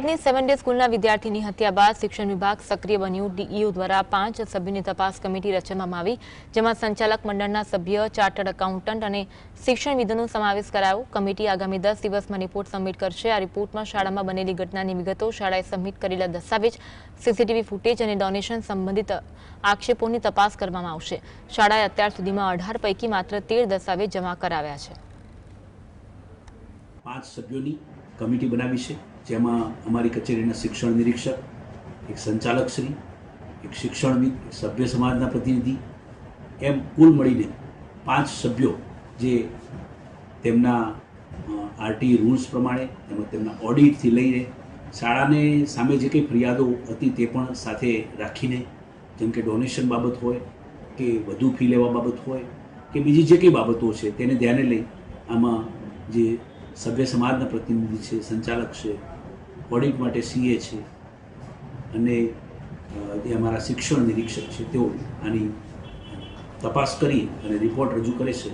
સેવન સ્કૂલના વિદ્યાર્થીની હત્યા બાદ શિક્ષણ વિભાગ સક્રિય બન્યું. ડીઈઓ દ્વારા પાંચ સભ્યોની તપાસ કમિટી રચવામાં આવી, જેમાં સંચાલક મંડળના સભ્ય, ચાર્ટર્ડ એકાઉન્ટન્ટ અને શિક્ષણવિદોનો સમાવેશ કરાયો. કમિટી આગામી દસ દિવસમાં રિપોર્ટ સબમિટ કરશે. રિપોર્ટમાં શાળામાં બનેલી ઘટનાની વિગતો શાળાએ સબમિટ કરેલા દસ્તાવેજ, સીસીટીવી ફૂટેજ અને ડોનેશન સંબંધિત આક્ષેપોની તપાસ કરવામાં આવશે. શાળાએ અત્યાર સુધીમાં અઢાર પૈકી માત્ર તેર દસ્તાવેજ જમા કરાવ્યા કમિટી બનાવી છે. જેમાં અમારી કચેરીના શિક્ષણ નિરીક્ષક, એક સંચાલક શ્રી, એક શિક્ષણવિદ એક સભ્ય સમાજના પ્રતિનિધિ, એમ કુલ મળીને પાંચ સભ્યો જે તેમના આરટી રૂલ્સ પ્રમાણે તેમજ તેમના ઓડિટથી લઈને શાળાને સામે જે કંઈ ફરિયાદો હતી તે પણ સાથે રાખીને, જેમ કે ડોનેશન બાબત હોય, કે વધુ ફી લેવા બાબત હોય, કે બીજી જે કંઈ બાબતો છે તેને ધ્યાને લઈ આમાં જે સભ્ય સમાજના પ્રતિનિધિ છે, સંચાલક છે, ઓડિટ માટે સીએ છે અને જે અમારા શિક્ષણ નિરીક્ષક છે. તેઓ આની તપાસ કરી અને રિપોર્ટ રજૂ કરે છે.